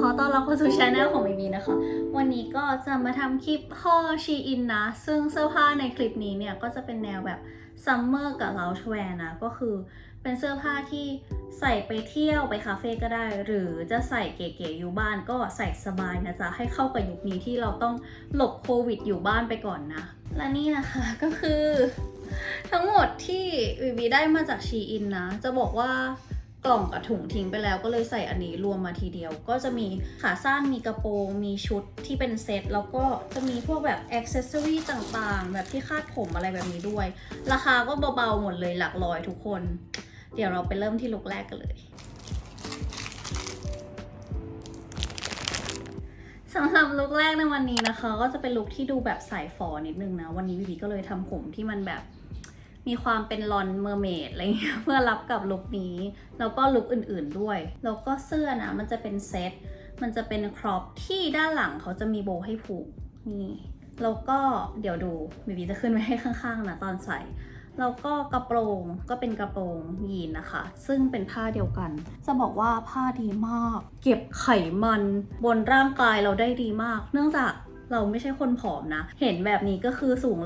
ขอต้อนรับเข้าสู่ช anel ของบีบีนะคะ วันนี้ก็จะมาทำคลิปห่อชีอินนะ ซึ่งเสื้อผ้าในคลิปนี้เนี่ย ก็จะเป็นแนวแบบซัมเมอร์กับเลาชแวร์นะ ก็คือเป็นเสื้อผ้าที่ใส่ไปเที่ยวไปคาเฟ่ก็ได้ หรือจะใส่เก๋ๆอยู่บ้านก็ใส่สบายนะจ๊ะ ให้เข้ากับยุคนี้ที่เราต้องหลบโควิดอยู่บ้านไปก่อนนะ และนี่นะคะก็คือ ทั้งหมดที่บีบีได้มาจากชีอินนะ จะบอกว่า กล่องกับถุงทิ้งไปแล้วก็เลยใส่อันนี้รวมมาทีเดียว ก็จะมีขาสั้นมีกระโปรงมีชุดที่เป็นเซตแล้วก็จะมีพวกแบบอ็อกเซสซอรี่ต่างๆ แบบที่คาดผมอะไรแบบนี้ด้วย ราคาก็เบาๆหมดเลยหลักร้อยทุกคน เดี๋ยวเราไปเริ่มที่ลุกแรกกันเลยสำหรับลุคแรกในวันนี้นะคะ ก็จะเป็นลุคที่ดูแบบสายฝอนิดนึงนะ วันนี้วิวีก็เลยทำผมที่มันแบบ มีความเป็นลอนเมอร์เมดอะไรเงี้ยเพื่อรับกับลุคนี้ แล้วก็ลุคอื่นๆด้วย แล้วก็เสื้อนะมันจะเป็นเซตมันจะเป็นครอปที่ด้านหลังเขาจะมีโบให้ผูกนี่แล้วก็เดี๋ยวดูวิวีจะขึ้นไว้ให้ข้างๆนะตอนใส่แล้วก็กระโปรงก็เป็นกระโปรงยีนนะคะ ซึ่งเป็นผ้าเดียวกัน จะบอกว่าผ้าดีมาก เก็บไขมันบนร่างกายเราได้ดีมาก เนื่องจาก เราไม่ใช่คนผอมนะ เห็นแบบนี้ก็คือสูง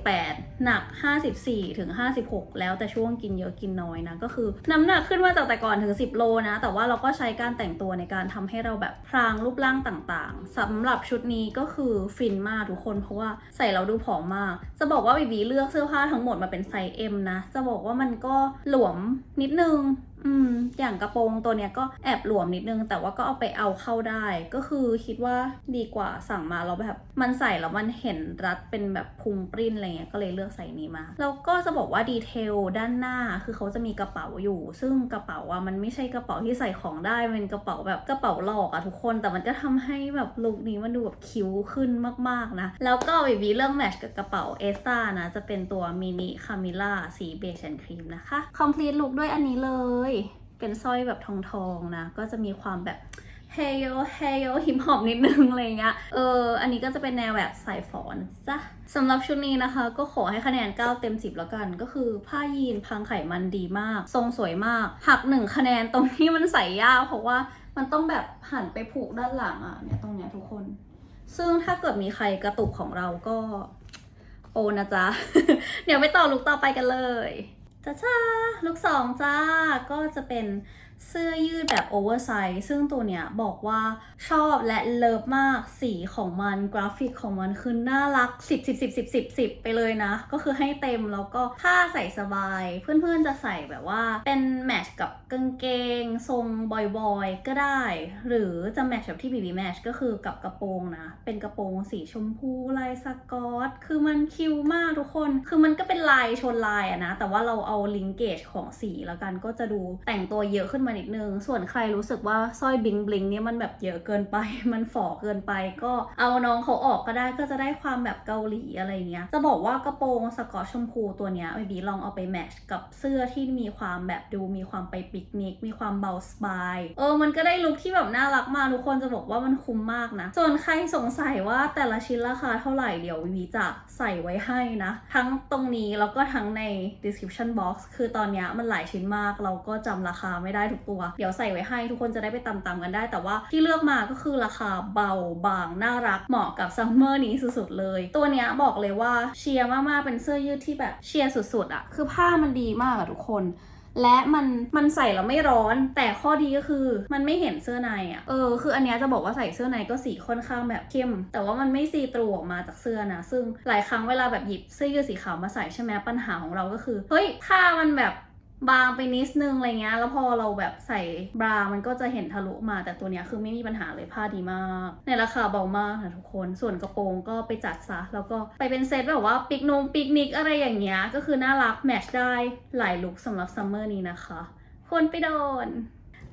158 หนัก 54ถึง56 แล้วแต่ช่วงกินเยอะกินน้อยนะ ก็คือน้ำหนักขึ้นมาจากแต่ก่อนถึง 10 โลนะ แต่ว่าเราก็ใช้การแต่งตัวในการทำให้เราแบบพรางรูปร่างต่างๆสำหรับชุดนี้ก็คือฟินมากทุกคน เพราะว่าใส่เราดูผอมมาก จะบอกว่าบีบีเลือกเสื้อผ้าทั้งหมดมาเป็นไซส์ M นะ จะบอกว่ามันก็หลวมนิดนึง อืม อย่างกระโปรงตัวเนี้ยก็แอบหลวมนิดนึง แต่ว่าก็เอาไปเอาเข้าได้ ก็คือคิดว่าดีกว่าสั่งมาแล้วแบบ มันใส่แล้วมันเห็นรัดเป็นแบบพุงปริ้นอะไรเงี้ย ก็เลยเลือกใส่นี้มา แล้วก็จะบอกว่าดีเทลด้านหน้า คือเขาจะมีกระเป๋าอยู่ ซึ่งกระเป๋าอะมันไม่ใช่กระเป๋าที่ใส่ของได้ เป็นกระเป๋าแบบกระเป๋าหลอกอะทุกคน แต่มันก็ทำให้แบบลุคนี้มันดูแบบคิ้วขึ้นมากๆนะ แล้วก็บีบีเรื่องแมทช์กับกระเป๋าเอสตานะ จะเป็นตัวมินิคามิล่าสีเบจแอนครีมนะคะคอมพลีทลุคด้วยอันนี้เลยเป็นสร้อยแบบทองทองๆนะ ก็จะมีความแบบเฮโยเฮโยฮิปฮอปนิดนึงอะไรเงี้ย เออ อันนี้ก็จะเป็นแนวแบบสายฝอนจ้ะสำหรับชุดนี้นะคะ ก็ขอให้คะแนน 9 เต็ม 10 แล้วกัน ก็คือผ้ายีนพังไขมันดีมาก ทรงสวยมาก หักหนึ่งคะแนนตรงที่มันใส่ยากเพราะว่ามันต้องแบบหันไปผูกด้านหลังอะเนี่ยตรงเนี้ยทุกคน ซึ่งถ้าเกิดมีใครกระตุกของเราก็โอนะจ๊ะ เดี๋ยวไปต่อลุกต่อไปกันเลย จ้าจ้าลูกสองจ้าก็จะเป็น เสื้อยืดแบบโอเวอร์ไซส์ซึ่งตัวเนี้ยบอกว่าชอบและเลิฟมากสีของมันกราฟิกของมันคือน่ารัก 10 10 10 10 10 10 ไปเลยนะ ก็คือให้เต็มแล้วก็ผ้าใส่สบาย เพื่อนๆจะใส่แบบว่าเป็นแมทช์กับกางเกง ทรงบอยๆ ก็ได้ หรือจะแมทช์แบบที่บีบีแมทช์ก็คือกับกระโปรงนะ เป็นกระโปรงสีชมพูลายสกอต คือมันคิวมากทุกคน คือมันก็เป็นลายชนลายอะนะ แต่ว่าเราเอาลิงเกจของสีแล้วกันก็จะดูแต่งตัวเยอะขึ้นมานิดนึง ส่วนใครรู้สึกว่าสร้อยบิงบลิงเนี่ยมันแบบเยอะเกินไป มันฝ่อเกินไป ก็เอาน้องเขาออกก็ได้ก็จะได้ความแบบเกาหลีอะไรเงี้ย จะบอกว่ากระโปรงสกอตชมพูตัวเนี้ยบีบีลองเอาไปแมทช์กับเสื้อที่มีความแบบดูมีความไปปิกนิก มีความเบาสบาย เออ มันก็ได้ลุคที่แบบน่ารักมากทุกคนจะบอกว่ามันคุ้มมากนะ ส่วนใครสงสัยว่าแต่ละชิ้นราคาเท่าไหร่เดี๋ยววีจะใส่ไว้ให้นะ ทั้งตรงนี้แล้วก็ทั้งใน description box คือตอนเนี้ยมันหลายชิ้นมากเราก็จำราคาไม่ได้ทุกตัว เดี๋ยวใส่ไว้ให้ทุกคนจะได้ไปตามๆกันได้ แต่ว่าที่เลือกมาก็คือราคาเบาบางน่ารักเหมาะกับซัมเมอร์นี้สุดๆเลย ตัวเนี้ยบอกเลยว่าเชียร์มากๆเป็นเสื้อยืดที่แบบเชียร์สุดๆอะคือผ้ามันดีมากอะทุกคนและมันมันใส่แล้วไม่ร้อน แต่ข้อดีก็คือมันไม่เห็นเสื้อในอะ่ะเออคืออันเนี้ยจะบอกว่าใส่เสื้อในก็สีค่อนข้างแบบเข้ม แต่ว่ามันไม่ซีตรูออกมาจากเสื้อนะ ซึ่งหลายครั้งเวลาแบบหยิบเสื้อยืดสีขาวมาใส่ใช่ไหมปัญหาของเราก็คือ เฮ้ยผ้ามันแบบ บางไปนิดนึงอะไรเงี้ย แล้วพอเราแบบใส่บรา มันก็จะเห็นทะลุมา แต่ตัวเนี้ยคือไม่มีปัญหาเลยผ้าดีมาก ในราคาเบามากนะทุกคน ส่วนกระโปรงก็ไปจัดซะ แล้วก็ไปเป็นเซตแบบว่าปิกนงปิกนิกอะไรอย่างเงี้ย ก็คือน่ารักแมทช์ได้หลายลุคสำหรับซัมเมอร์นี้นะคะ คนไปโดน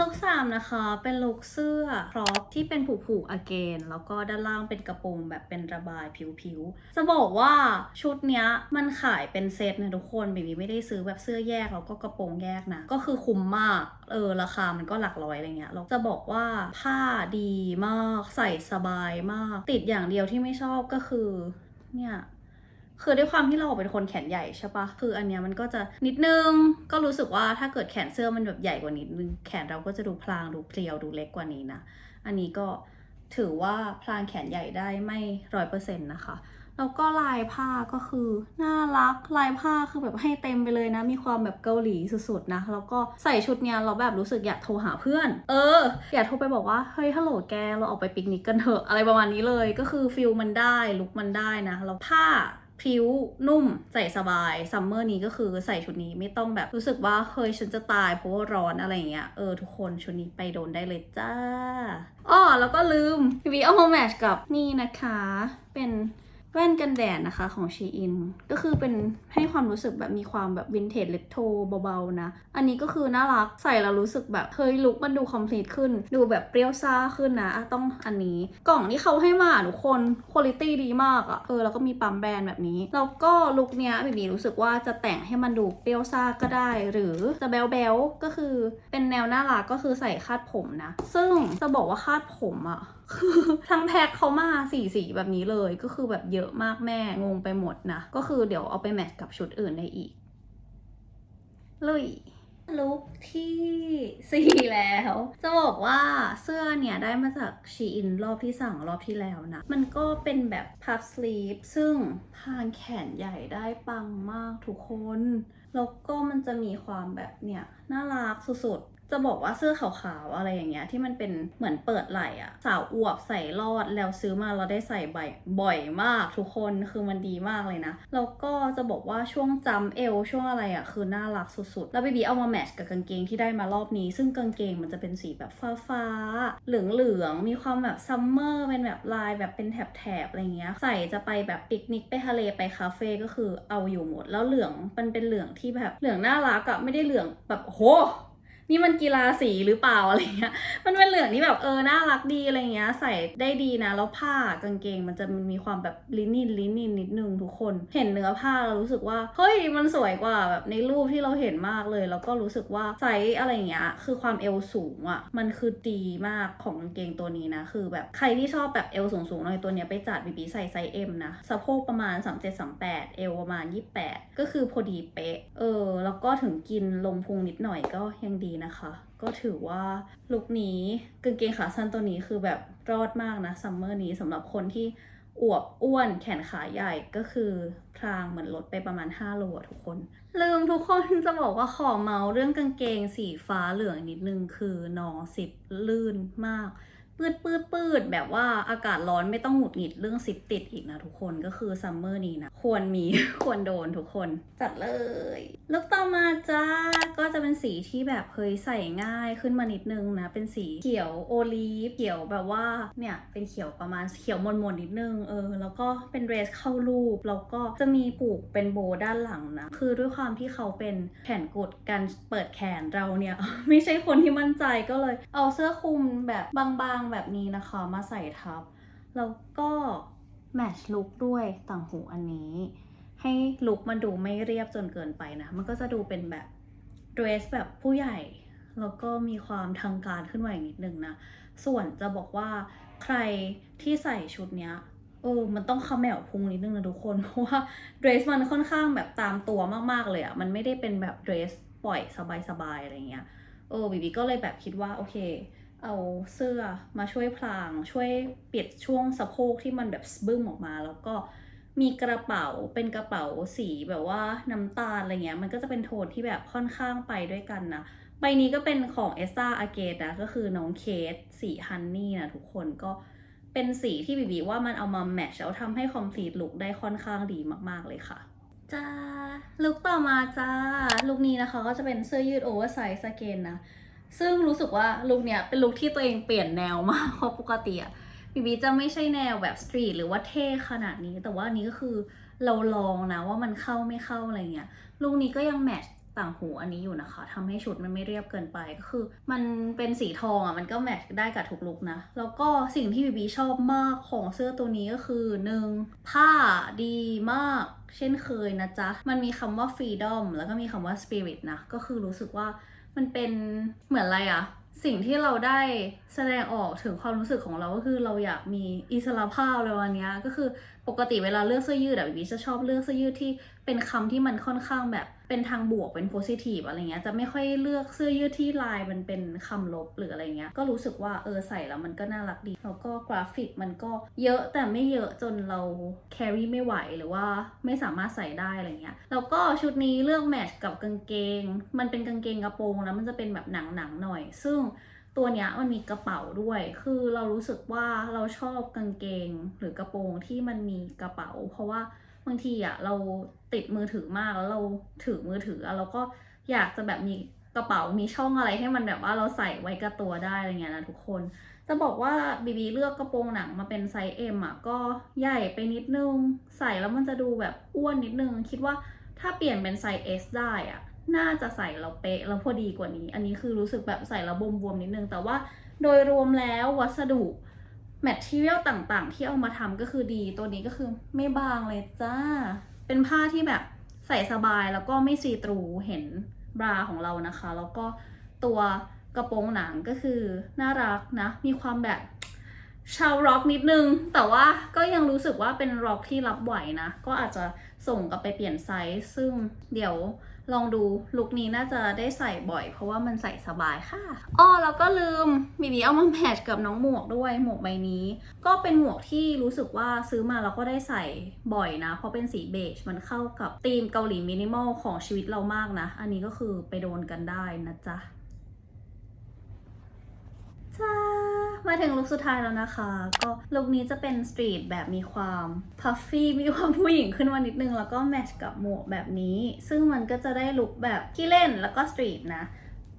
ลุคสามนะคะ เป็นลุคเสื้อครอปที่เป็นผูกผูกอเกน แล้วก็ด้านล่างเป็นกระโปรงแบบเป็นระบายผิวๆ จะบอกว่าชุดเนี้ยมันขายเป็นเซตนะทุกคนบีบีไม่ได้ซื้อแบบเสื้อแยกแล้วก็กระโปรงแยกนะ ก็คือคุ้มมากเออราคามันก็หลักร้อยอะไรเงี้ยเราจะบอกว่าผ้าดีมากใส่สบายมาก ติดอย่างเดียวที่ไม่ชอบก็คือเนี่ย คือด้วยความที่เราเป็นคนแขนใหญ่ใช่ปะคืออันเนี้ยมันก็จะนิดนึง ก็รู้สึกว่าถ้าเกิดแขนเสื้อมันแบบใหญ่กว่านิดนึง แขนเราก็จะดูพลางดูเพรียวดูเล็กกว่านี้นะ อันนี้ก็ถือว่าพลางแขนใหญ่ได้ไม่ร้อยเปอร์เซ็นต์นะคะ แล้วก็ลายผ้าก็คือน่ารัก ลายผ้าคือแบบให้เต็มไปเลยนะ มีความแบบเกาหลีสุดๆนะ แล้วก็ใส่ชุดเนี้ยเราแบบรู้สึกอยากโทรหาเพื่อน เออ อยากโทรไปบอกว่า เฮ้ย ฮัลโหลแก เราออกไปปิกนิกกันเถอะ อะไรประมาณนี้เลย ก็คือฟิลมันได้ ลุคมันได้นะ แล้วผ้า พริ้วนุ่มใส่สบายซัมเมอร์นี้ก็คือใส่ชุดนี้ไม่ต้องแบบรู้สึกว่าเฮ้ยฉันจะตายเพราะว่าร้อนอะไรเงี้ยเออทุกคนชุดนี้ไปโดนได้เลยจ้าอ้อแล้วก็ลืมวีเอามาแมทช์กับนี่นะคะ เป็น แว่นกันแดดนะคะของ Shein ก็คือเป็นให้ความรู้สึกแบบมีความแบบวินเทจเลตโทเบาๆนะ อันนี้ก็คือน่ารักใส่แล้วรู้สึกแบบเฮ้ยลุคมันดูคอมพลีทขึ้น ดูแบบเปรี้ยวซ่าขึ้นนะอะต้องอันนี้กล่องที่เขาให้มาทุกคนคุณภาพดีมากอะ่ะเออแล้วก็มีปั๊มแบรนด์แบบนี้ แล้วก็ลุคเนี้ยบีบีรู้สึกว่าจะแต่งให้มันดูเปรี้ยวซ่าก็ได้ หรือจะแบลแบลก็คือเป็นแนวน่ารักก็คือใส่คาดผมนะ ซึ่งจะบอกว่าคาดผมอะ่ะ คือทั้งแพ็คเขามาสีสีแบบนี้เลย ก็คือแบบเยอะมากแม่งงไปหมดนะ ก็คือเดี๋ยวเอาไปแมทช์กับชุดอื่นได้อีก ลุยลุคที่สี่แล้ว จะบอกว่าเสื้อเนี่ยได้มาจากชีอินรอบที่สั่งรอบที่แล้วนะ มันก็เป็นแบบพับสลีฟซึ่งพางแขนใหญ่ได้ปังมากทุกคน แล้วก็มันจะมีความแบบเนี่ย น่ารักสุดๆ จะบอกว่าเสื้อขาวๆอะไรอย่างเงี้ยที่มันเป็นเหมือนเปิดไหล่อะสาวอวบใส่รอดแล้วซื้อมาเราได้ใส่บ่อยบ่อยมากทุกคนคือมันดีมากเลยนะแล้วก็จะบอกว่าช่วงจำเอวช่วงอะไรอะคือน่ารักสุดๆ แล้วบีบีเอามาแมทช์กับกางเกงที่ได้มารอบนี้ ซึ่งกางเกงมันจะเป็นสีแบบฟ้าๆเหลืองๆมีความแบบซัมเมอร์เป็นแบบลายแบบเป็นแถบๆอะไรเงี้ยใส่จะไปแบบปิกนิกไปทะเลไปคาเฟ่ก็คือเอาอยู่หมดแล้วเหลืองมันเป็นเหลืองที่แบบเหลืองน่ารักอะไม่ได้เหลืองแบบโห นี่มันกีฬาสีหรือเปล่าอะไรเงี้ย มันเป็นเหลืองที่แบบเออน่ารักดีอะไรเงี้ย ใส่ได้ดีนะ แล้วผ้ากางเกงมันจะมีความแบบลินินลินินนิดนึงทุกคน เห็นเนื้อผ้าเรารู้สึกว่า เฮ้ยมันสวยกว่าแบบในรูปที่เราเห็นมากเลย แล้วก็รู้สึกว่าไซส์อะไรเงี้ย คือความเอวสูงอะ่ะ มันคือดีมากของกางเกงตัวนี้นะ คือแบบใครที่ชอบแบบเอวสูงๆหน่อยตัวเนี้ยไปจัดบีบีใส่ไซส์ M นะ สะโพกประมาณ 3738 เอวประมาณ 28 ก็คือพอดีเป๊ะ เออ แล้วก็ถึงกินลงพุงนิดหน่อยก็ยังดีนะคะ ก็ถือว่าลุคนี้กางเกงขาสั้นตัวนี้คือแบบรอดมากนะซัมเมอร์นี้สำหรับคนที่อวบอ้วนแขนขาใหญ่ก็คือพรางเหมือนลดไปประมาณ 5 โลทุกคน ลืมทุกคนจะบอกว่าขอเมาส์เรื่องกางเกงสีฟ้าเหลืองนิดนึงคือน้องสิบลื่นมาก ปืดปืดปืดแบบว่าอากาศร้อนไม่ต้องหงุดหงิดเรื่องซิปติดอีกนะทุกคนก็คือซัมเมอร์นี้นะ ควรมี ควรโดนทุกคนจัดเลยลุกต่อมาจ้า ก็จะเป็นสีที่แบบเฮ้ยใส่ง่ายขึ้นมานิดนึงนะ เป็นสีเขียวโอลีฟเขียวแบบว่าเนี่ยเป็นเขียวประมาณเขียวมนมนๆนิดนึงเออ แล้วก็เป็นเรสเข้ารูป แล้วก็จะมีผูกเป็นโบด้านหลังนะ คือด้วยความที่เขาเป็นแขนกุดการเปิดแขนเราเนี่ย ไม่ใช่คนที่มั่นใจก็เลยเอาเสื้อคลุมแบบบางแบบนี้นะคะมาใส่ทับ แล้วก็แมทช์ลุคด้วยต่างหูอันนี้ ให้ลุคมันดูไม่เรียบจนเกินไปนะ มันก็จะดูเป็นแบบเดรสแบบผู้ใหญ่ แล้วก็มีความทางการขึ้นมาอีกนิดนึงนะ ส่วนจะบอกว่าใครที่ใส่ชุดเนี้ยเออมันต้องเขมแมวพุงนิดนึงนะทุกคน เพราะว่าเดรสมันค่อนข้างแบบตามตัวมากๆเลยอะมันไม่ได้เป็นแบบเดรสปล่อยสบายๆอะไรเงี้ย เออบีบีก็เลยแบบคิดว่าโอเค เอาเสื้อมาช่วยพลาง ช่วยปิดช่วงสะโพกที่มันแบบสบึ้มออกมา แล้วก็มีกระเป๋าเป็นกระเป๋าสีแบบว่าน้ำตาลอะไรเงี้ยมันก็จะเป็นโทนที่แบบค่อนข้างไปด้วยกันนะใบนี้ก็เป็นของเอสตาอาเกตนะก็คือน้องเคสสีฮันนี่นะทุกคนก็เป็นสีที่บีบีว่ามันเอามาแมทช์แล้วทำให้คอมพลีทลุคได้ค่อนข้างดีมากๆเลยค่ะจ้าลุคต่อมาจ้าลุคนี้นะคะก็จะเป็นเสื้อยืดโอเวอร์ไซส์สเกนนะ ซึ่งรู้สึกว่าลุคเนี้ยเป็นลุคที่ตัวเองเปลี่ยนแนวมากเพราะปกติอะบีบีจะไม่ใช่แนวแบบสตรีทหรือว่าเท่ขนาดนี้ แต่ว่านี้ก็คือเราลองนะว่ามันเข้าไม่เข้าอะไรเงี้ยลุคนี้ก็ยังแมทต่างหูอันนี้อยู่นะคะทำให้ชุดมันไม่เรียบเกินไปก็คือ มันเป็นสีทองอะมันก็แมทได้กับทุกลุคนะ แล้วก็สิ่งที่บีบีชอบมากของเสื้อตัวนี้ก็คือหนึ่งผ้าดีมาก เช่นเคยนะจ๊ะ มันมีคำว่า freedom แล้วก็มีคำว่า spirit นะ ก็คือรู้สึกว่า มันเป็นเหมือนอะไรอะสิ่งที่เราได้แสดงออกถึงความรู้สึกของเราก็คือเราอยากมีอิสระภาพอะไรวันนี้ยก็คือปกติเวลาเลือกเสื้อยืดอะบีบีจะชอบเลือกเสื้อยืดที่เป็นคำที่มันค่อนข้างแบบ เป็นทางบวกเป็นโพซิทีฟอะไรเงี้ยจะไม่ค่อยเลือกเสื้อยืดที่ลายมันเป็นคำลบหรืออะไรเงี้ยก็รู้สึกว่าเออใส่แล้วมันก็น่ารักดี แล้วก็กราฟิกมันก็เยอะแต่ไม่เยอะจนเราแครี่ไม่ไหวหรือว่าไม่สามารถใส่ได้อะไรเงี้ยแล้วก็ชุดนี้เลือกแมทช์กับกางเกง มันเป็นกางเกงกระโปรงแล้วมันจะเป็นแบบหนังๆหน่อย ซึ่งตัวเนี้ยมันมีกระเป๋าด้วย คือเรารู้สึกว่าเราชอบกางเกงหรือกระโปรงที่มันมีกระเป๋า เพราะว่าบางทีอะเรา ติดมือถือมากแล้วเราถือมือถือเราก็อยากจะแบบมีกระเป๋ามีช่องอะไรให้มันแบบว่าเราใส่ไว้กับตัวได้อะไรเงี้ยนะทุกคน จะบอกว่าบีบีเลือกกระโปรงหนังมาเป็นไซส์ M อะก็ใหญ่ไปนิดนึง ใส่แล้วมันจะดูแบบอ้วนนิดนึง คิดว่าถ้าเปลี่ยนเป็นไซส์ S ได้อะน่าจะใส่เราเป๊ะแล้วพอดีกว่านี้ อันนี้คือรู้สึกแบบใส่แล้วบวมๆนิดนึง แต่ว่าโดยรวมแล้ววัสดุแมทเทียลต่างๆ ที่เอามาทำก็คือดีตัวนี้ก็คือไม่บางเลยจ้า เป็นผ้าที่แบบใส่สบายแล้วก็ไม่ซีตรูเห็นบราของเรานะคะ แล้วก็ตัวกระโปรงหนังก็คือน่ารักนะ มีความแบบชาวร็อกนิดนึง แต่ว่าก็ยังรู้สึกว่าเป็นร็อกที่รับไหวนะ ก็อาจจะส่งกลับไปเปลี่ยนไซส์ ซึ่งเดี๋ยว ลองดูลุคนี้น่าจะได้ใส่บ่อย เพราะว่ามันใส่สบายค่ะอ้อแล้วก็ลืมบีบีเอามาแมทช์กับน้องหมวกด้วยหมวกใบนี้ ก็เป็นหมวกที่รู้สึกว่าซื้อมาเราก็ได้ใส่บ่อยนะ เพราะเป็นสีเบจมันเข้ากับธีมเกาหลีมินิมอลของชีวิตเรามากนะ อันนี้ก็คือไปโดนกันได้นะจ๊ะ จ้า มาถึงลุคสุดท้ายแล้วนะคะ ก็ลุคนี้จะเป็นสตรีทแบบมีความพัฟฟี่มีความผู้หญิงขึ้นมานิดนึง แล้วก็แมทช์กับหมวกแบบนี้ ซึ่งมันก็จะได้ลุคแบบขี้เล่นแล้วก็สตรีทนะ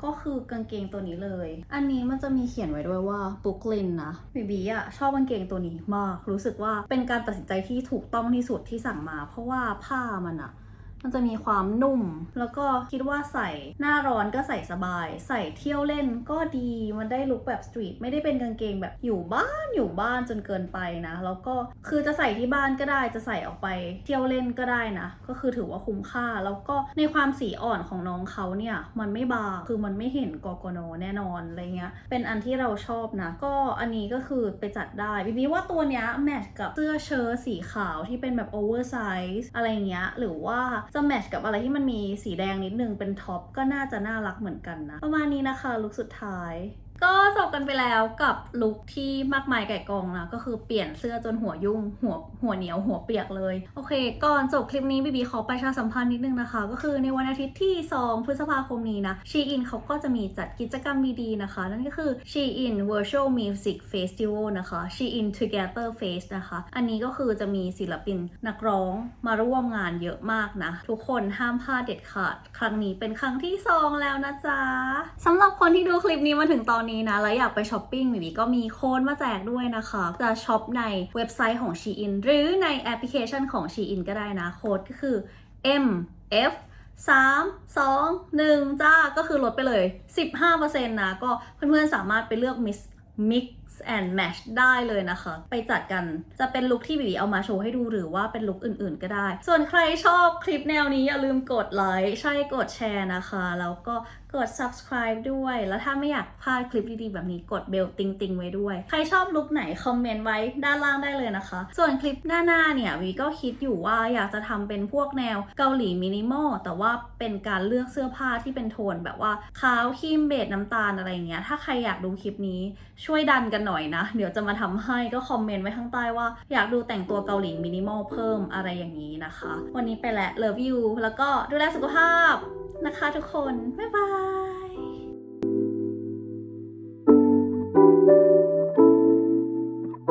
ก็คือกางเกงตัวนี้เลย อันนี้มันจะมีเขียนไว้ด้วยว่าบุกลินนะบีบีอะชอบกางเกงตัวนี้มาก รู้สึกว่าเป็นการตัดสินใจที่ถูกต้องที่สุดที่สั่งมา เพราะว่าผ้ามันอะ มันจะมีความนุ่ม แล้วก็คิดว่าใส่หน้าร้อนก็ใส่สบาย ใส่เที่ยวเล่นก็ดี มันได้ลุคแบบสตรีท ไม่ได้เป็นกางเกงแบบอยู่บ้านอยู่บ้านจนเกินไปนะ แล้วก็คือจะใส่ที่บ้านก็ได้ จะใส่ออกไปเที่ยวเล่นก็ได้นะ ก็คือถือว่าคุ้มค่า แล้วก็ในความสีอ่อนของน้องเขาเนี่ย มันไม่บาง คือมันไม่เห็นกอกโนแน่นอนอะไรเงี้ย เป็นอันที่เราชอบนะ ก็อันนี้ก็คือไปจัดได้บีบีว่าตัวเนี้ยแมทกับเสื้อเชิ้ตสีขาวที่เป็นแบบโอเวอร์ไซส์อะไรเงี้ย หรือว่าจะแมทช์กับอะไรที่มันมีสีแดงนิดนึงเป็นท็อปก็น่าจะน่ารักเหมือนกันนะ ประมาณนี้นะคะลุคสุดท้าย ก็จบกันไปแล้วกับลุคที่มากมายไก่กองนะก็คือเปลี่ยนเสื้อจนหัวยุ่ง หัวหัวเหนียวหัวเปียกเลย โอเค ก่อนจบคลิปนี้บีบีขอประชาสัมพันธ์นิดนึงนะคะ ก็คือในวันอาทิตย์ที่ 2 พฤษภาคมนี้นะชีอินเขาก็จะมีจัดกิจกรรมดีๆนะคะ นั่นก็คือชีอิน Virtual Music Festival นะคะชีอิน Together Fest นะคะ อันนี้ก็คือจะมีศิลปินนักร้องมาร่วมงานเยอะมากนะ ทุกคนห้ามพลาดเด็ดขาด ครั้งนี้เป็นครั้งที่ 2 แล้วนะจ๊ะสำหรับคนที่ดูคลิปนี้มาถึงตอนนี้นะ แล้วอยากไปช้อปปิ้งบีบีก็มีโค้ดมาแจกด้วยนะคะ จะช็อปในเว็บไซต์ของ Shein หรือในแอปพลิเคชันของ Shein ก็ได้นะ โค้ดก็คือ M F 3 2 1 จ้า ก็คือลดไปเลย 15%นะ ก็เพื่อนๆสามารถไปเลือก mix mix and match ได้เลยนะคะ ไปจัดกันจะเป็นลุคที่บีบีเอามาโชว์ให้ดูหรือว่าเป็นลุคอื่นๆก็ได้ ส่วนใครชอบคลิปแนวนี้อย่าลืมกดไลค์ใช่กดแชร์นะคะ แล้วก็กด subscribe ด้วย แล้วถ้าไม่อยากพลาดคลิปดีๆ แบบนี้กดเบลติงติงๆไว้ด้วย ใครชอบลุคไหน คอมเมนต์ไว้ด้านล่างได้เลยนะคะ ส่วนคลิปหน้าๆเนี่ยวีก็คิดอยู่ว่าอยากจะทำเป็นพวกแนวเกาหลีมินิมอลแต่ว่าเป็นการเลือกเสื้อผ้าที่เป็นโทนแบบว่าขาวครีมเบจน้ำตาลอะไรเงี้ยถ้าใครอยากดูคลิปนี้ช่วยดันกันหน่อยนะ เดี๋ยวจะมาทำให้ก็คอมเมนต์ไว้ข้างใต้ว่า อยากดูแต่งตัวเกาหลีมินิมอลเพิ่มอะไรอย่างนี้นะคะ วันนี้ไปแล้ว love you แล้วก็ดูแลสุขภาพนะคะทุกคน บ๊ายบาย